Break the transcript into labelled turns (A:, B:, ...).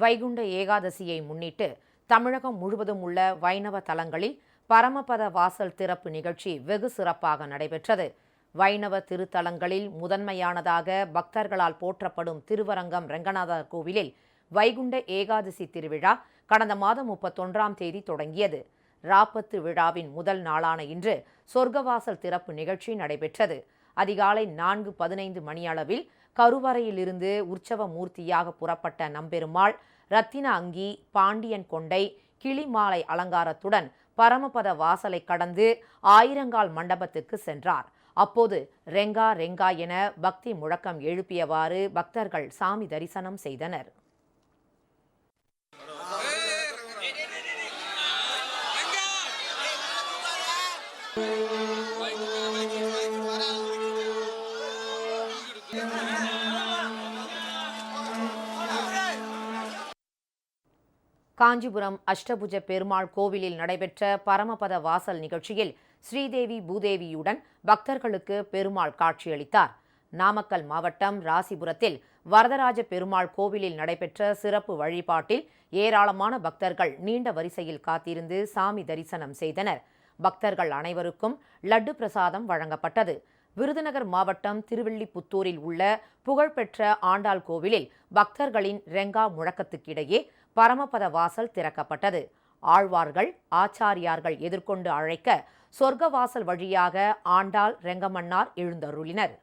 A: வைகுண்ட ஏகாதசியை முன்னிட்டு தமிழகம் முழுவதும் உள்ள வைணவ தலங்களில் பரமபத வாசல் திறப்பு நிகழ்ச்சி வெகு சிறப்பாக நடைபெற்றது. வைணவ திருத்தலங்களில் முதன்மையானதாக பக்தர்களால் போற்றப்படும் திருவரங்கம் ரெங்கநாதர் கோவிலில் வைகுண்ட ஏகாதசி திருவிழா கடந்த மாதம் முப்பத்தொன்றாம் தேதி தொடங்கியது. ராப்பத்து விழாவின் முதல் நாளான இன்று சொர்க்கவாசல் திறப்பு நிகழ்ச்சி நடைபெற்றது. அதிகாலை நான்கு பதினைந்து மணியளவில் கருவறையிலிருந்து உற்சவ மூர்த்தியாக புறப்பட்ட நம்பெருமாள் ரத்தின அங்கி பாண்டியன் கொண்டை கிளிமாலை அலங்காரத்துடன் பரமபத வாசலை கடந்து ஆயிரங்கால் மண்டபத்துக்கு சென்றார். அப்போது ரெங்கா ரெங்கா என பக்தி முழக்கம் எழுப்பியவாறு பக்தர்கள் சாமி தரிசனம் செய்தனர். காஞ்சிபுரம் அஷ்டபுஜ பெருமாள் கோவிலில் நடைபெற்ற பரமபத வாசல் நிகழ்ச்சியில் ஸ்ரீதேவி பூதேவியுடன் பக்தர்களுக்கு பெருமாள் காட்சியளித்தார். நாமக்கல் மாவட்டம் ராசிபுரத்தில் வரதராஜ பெருமாள் கோவிலில் நடைபெற்ற சிறப்பு வழிபாட்டில் ஏராளமான பக்தர்கள் நீண்ட வரிசையில் காத்திருந்து சாமி தரிசனம் செய்தனர். பக்தர்கள் அனைவருக்கும் லட்டு பிரசாதம் வழங்கப்பட்டது. விருதுநகர் மாவட்டம் திருவில்லிபுத்தூரில் உள்ள புகழ்பெற்ற ஆண்டாள் கோவிலில் பக்தர்களின் ரெங்கா முழக்கத்துக்கிடையே பரமபத வாசல் திறக்கப்பட்டது. ஆழ்வார்கள் ஆச்சாரியார்கள் எதிர்கொண்டு அழைக்க சொர்க்க வாசல் வழியாக ஆண்டாள் ரெங்கமன்னார் எழுந்தருளினர்.